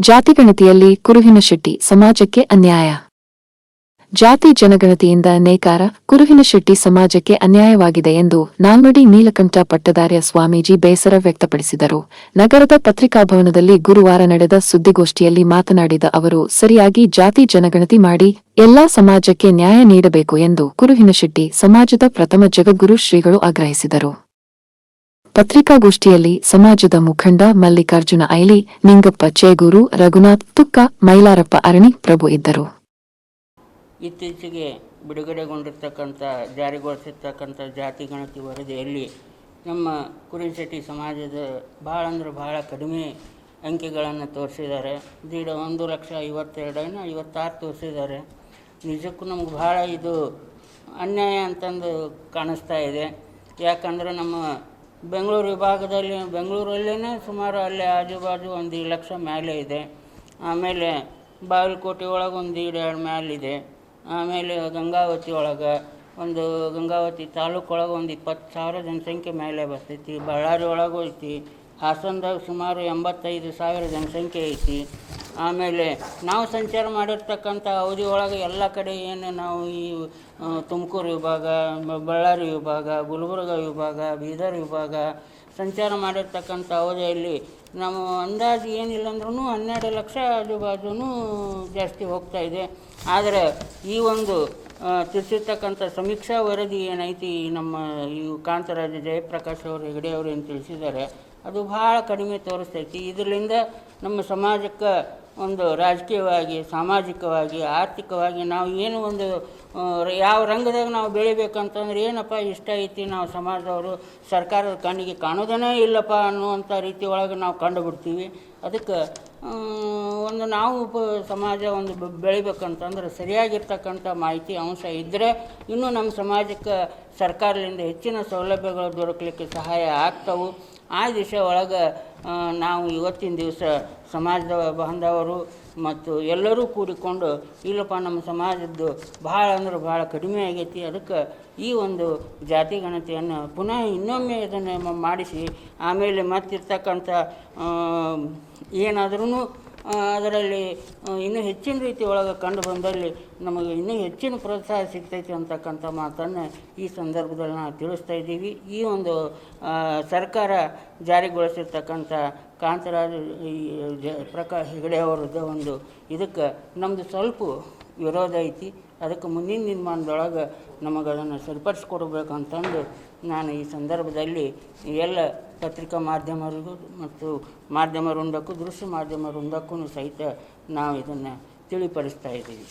ಜಾತಿಗಣತಿಯಲ್ಲಿ ಕುರುಹಿನಶೆಟ್ಟಿ ಸಮಾಜಕ್ಕೆ ಅನ್ಯಾಯ. ಜಾತಿ ಜನಗಣತಿಯಿಂದ ನೇಕಾರ, ಕುರುಹಿನ ಶೆಟ್ಟಿ ಸಮಾಜಕ್ಕೆ ಅನ್ಯಾಯವಾಗಿದೆ ಎಂದು ನಾಲ್ಮಡಿ ನೀಲಕಂಠ ಪಟ್ಟದಾರ್ಯ ಸ್ವಾಮೀಜಿ ಬೇಸರ ವ್ಯಕ್ತಪಡಿಸಿದರು. ನಗರದ ಪತ್ರಿಕಾಭವನದಲ್ಲಿ ಗುರುವಾರ ನಡೆದ ಸುದ್ದಿಗೋಷ್ಠಿಯಲ್ಲಿ ಮಾತನಾಡಿದ ಅವರು, ಸರಿಯಾಗಿ ಜಾತಿ ಜನಗಣತಿ ಮಾಡಿ ಎಲ್ಲಾ ಸಮಾಜಕ್ಕೆ ನ್ಯಾಯ ನೀಡಬೇಕು ಎಂದು ಕುರುಹಿನಶೆಟ್ಟಿ ಸಮಾಜದ ಪ್ರಥಮ ಜಗದ್ಗುರು ಶ್ರೀಗಳು ಆಗ್ರಹಿಸಿದರು. ಪತ್ರಿಕಾಗೋಷ್ಠಿಯಲ್ಲಿ ಸಮಾಜದ ಮುಖಂಡ ಮಲ್ಲಿಕಾರ್ಜುನ ಐಲಿ, ನಿಂಗಪ್ಪ ಚೇಗೂರು, ರಘುನಾಥ್ ತುಕ್ಕ, ಮೈಲಾರಪ್ಪ ಅರಣಿ ಪ್ರಭು ಇದ್ದರು. ಇತ್ತೀಚೆಗೆ ಬಿಡುಗಡೆಗೊಂಡಿರ್ತಕ್ಕಂಥ, ಜಾರಿಗೊಳಿಸಿರ್ತಕ್ಕಂಥ ಜಾತಿ ಗಣತಿ ವರದಿಯಲ್ಲಿ ನಮ್ಮ ಕುರಿಶೆಟ್ಟಿ ಸಮಾಜದ ಭಾಳ ಅಂದ್ರೆ ಭಾಳ ಕಡಿಮೆ ಅಂಕೆಗಳನ್ನು ತೋರಿಸಿದ್ದಾರೆ. ದೀಡ ಒಂದು ಲಕ್ಷ ಐವತ್ತೆರಡನ್ನು ಐವತ್ತಾರು ತೋರಿಸಿದ್ದಾರೆ. ನಿಜಕ್ಕೂ ನಮ್ಗೆ ಭಾಳ ಇದು ಅನ್ಯಾಯ ಅಂತಂದು ಕಾಣಿಸ್ತಾ ಇದೆ. ಯಾಕಂದರೆ ನಮ್ಮ ಬೆಂಗಳೂರು ವಿಭಾಗದಲ್ಲಿ ಬೆಂಗಳೂರಲ್ಲೇ ಸುಮಾರು ಅಲ್ಲೇ ಆಜುಬಾಜು ಒಂದು ಲಕ್ಷ ಮೇಲೆ ಇದೆ. ಆಮೇಲೆ ಬಾಗಲಕೋಟೆ ಒಳಗೆ ಒಂದು ಎರಡು ಮೇಲಿದೆ ಆಮೇಲೆ ಗಂಗಾವತಿ ಒಳಗೆ ಒಂದು, ಗಂಗಾವತಿ ತಾಲೂಕು ಒಳಗೆ ಒಂದು ಇಪ್ಪತ್ತು ಸಾವಿರ ಜನಸಂಖ್ಯೆ ಮೇಲೆ ಬರ್ತೈತಿ. ಬಳ್ಳಾರಿ ಒಳಗೂ ಐತಿ. ಹಾಸನದಾಗ ಸುಮಾರು ಎಂಬತ್ತೈದು ಸಾವಿರ ಜನಸಂಖ್ಯೆ ಐತಿ. ಆಮೇಲೆ ನಾವು ಸಂಚಾರ ಮಾಡಿರ್ತಕ್ಕಂಥ ಅವಧಿ ಒಳಗೆ ಎಲ್ಲ ಕಡೆ ಏನು ನಾವು ಈ ತುಮಕೂರು ವಿಭಾಗ ಬಳ್ಳಾರಿ ವಿಭಾಗ, ಗುಲ್ಬರ್ಗ ವಿಭಾಗ, ಬೀದರ್ ವಿಭಾಗ ಸಂಚಾರ ಮಾಡಿರ್ತಕ್ಕಂಥ ಅವಧಿಯಲ್ಲಿ ನಾವು ಅಂದಾಜು ಏನಿಲ್ಲ ಅಂದ್ರೂ ಹನ್ನೆರಡು ಲಕ್ಷ ಆಜುಬಾಜುನೂ ಜಾಸ್ತಿ ಹೋಗ್ತಾ ಇದೆ. ಆದರೆ ಈ ಒಂದು ತಿಳಿಸಿರ್ತಕ್ಕಂಥ ಸಮೀಕ್ಷಾ ವರದಿ ಏನೈತಿ ನಮ್ಮ ಈ ಕಾಂತರಾಜ ಜಯಪ್ರಕಾಶ್ ಅವರು, ಹೆಗಡೆ ಅವರು ಏನು ತಿಳಿಸಿದ್ದಾರೆ, ಅದು ಭಾಳ ಕಡಿಮೆ ತೋರಿಸ್ತೈತಿ. ಇದರಿಂದ ನಮ್ಮ ಸಮಾಜಕ್ಕೆ ಒಂದು ರಾಜಕೀಯವಾಗಿ, ಸಾಮಾಜಿಕವಾಗಿ, ಆರ್ಥಿಕವಾಗಿ ನಾವು ಏನು ಒಂದು ಯಾವ ರಂಗದಾಗ ನಾವು ಬೆಳಿಬೇಕಂತಂದ್ರೆ ಏನಪ್ಪ ಇಷ್ಟ ಐತಿ ನಾವು ಸಮಾಜದವರು, ಸರ್ಕಾರದ ಕಣ್ಣಿಗೆ ಕಾಣೋದೇ ಇಲ್ಲಪ್ಪ ಅನ್ನುವಂಥ ರೀತಿ ಒಳಗೆ ನಾವು ಕಂಡುಬಿಡ್ತೀವಿ. ಅದಕ್ಕೆ ಒಂದು ನಾವು ಉಪ ಸಮಾಜ ಒಂದು ಬೆಳಿಬೇಕಂತಂದ್ರೆ ಸರಿಯಾಗಿರ್ತಕ್ಕಂಥ ಮಾಹಿತಿ ಅಂಶ ಇದ್ದರೆ ಇನ್ನೂ ನಮ್ಮ ಸಮಾಜಕ್ಕೆ ಸರ್ಕಾರದಿಂದ ಹೆಚ್ಚಿನ ಸೌಲಭ್ಯಗಳು ದೊರಕಲಿಕ್ಕೆ ಸಹಾಯ ಆಗ್ತವು. ಆ ದಿಶೆ ಒಳಗೆ ನಾವು ಇವತ್ತಿನ ದಿವಸ ಸಮಾಜದ ಬಾಂಧವರು ಮತ್ತು ಎಲ್ಲರೂ ಕೂಡಿಕೊಂಡು, ಇಲ್ಲಪ್ಪ ನಮ್ಮ ಸಮಾಜದ್ದು ಭಾಳ ಅಂದ್ರೆ ಭಾಳ ಕಡಿಮೆ ಆಗೈತಿ, ಅದಕ್ಕೆ ಈ ಒಂದು ಜಾತಿ ಗಣತಿಯನ್ನು ಪುನಃ ಇನ್ನೊಮ್ಮೆ ಇದನ್ನು ಮಾಡಿಸಿ, ಆಮೇಲೆ ಮತ್ತಿರ್ತಕ್ಕಂಥ ಏನಾದ್ರೂ ಅದರಲ್ಲಿ ಇನ್ನೂ ಹೆಚ್ಚಿನ ರೀತಿ ಒಳಗೆ ಕಂಡು ಬಂದಲ್ಲಿ ನಮಗೆ ಇನ್ನೂ ಹೆಚ್ಚಿನ ಪ್ರೋತ್ಸಾಹ ಸಿಗ್ತೈತಿ ಅಂತಕ್ಕಂಥ ಮಾತನ್ನು ಈ ಸಂದರ್ಭದಲ್ಲಿ ನಾವು ತಿಳಿಸ್ತಾ ಇದ್ದೀವಿ. ಈ ಒಂದು ಸರ್ಕಾರ ಜಾರಿಗೊಳಿಸಿರ್ತಕ್ಕಂಥ ಕಾಂತರಾಜ ಪ್ರಕಾಶ್ ಹೆಗಡೆ ಅವರದ್ದು ಒಂದು ಇದಕ್ಕೆ ನಮ್ಮದು ಸ್ವಲ್ಪ ವಿರೋಧ ಐತಿ. ಅದಕ್ಕೆ ಮುಂದಿನ ದಿನಮಾನದೊಳಗೆ ನಮಗೆ ಅದನ್ನು ಸರಿಪಡಿಸ್ಕೊಡ್ಬೇಕಂತಂದು ನಾನು ಈ ಸಂದರ್ಭದಲ್ಲಿ ಎಲ್ಲ ಪತ್ರಿಕಾ ಮಾಧ್ಯಮರಿಗೂ ಮತ್ತು ಮಾಧ್ಯಮ ವೃಂದಕ್ಕೂ ದೃಶ್ಯ ಮಾಧ್ಯಮ ವೃಂದಕ್ಕೂ ಸಹಿತ ನಾವು ಇದನ್ನು ತಿಳಿಪಡಿಸ್ತಾ ಇದ್ದೀವಿ.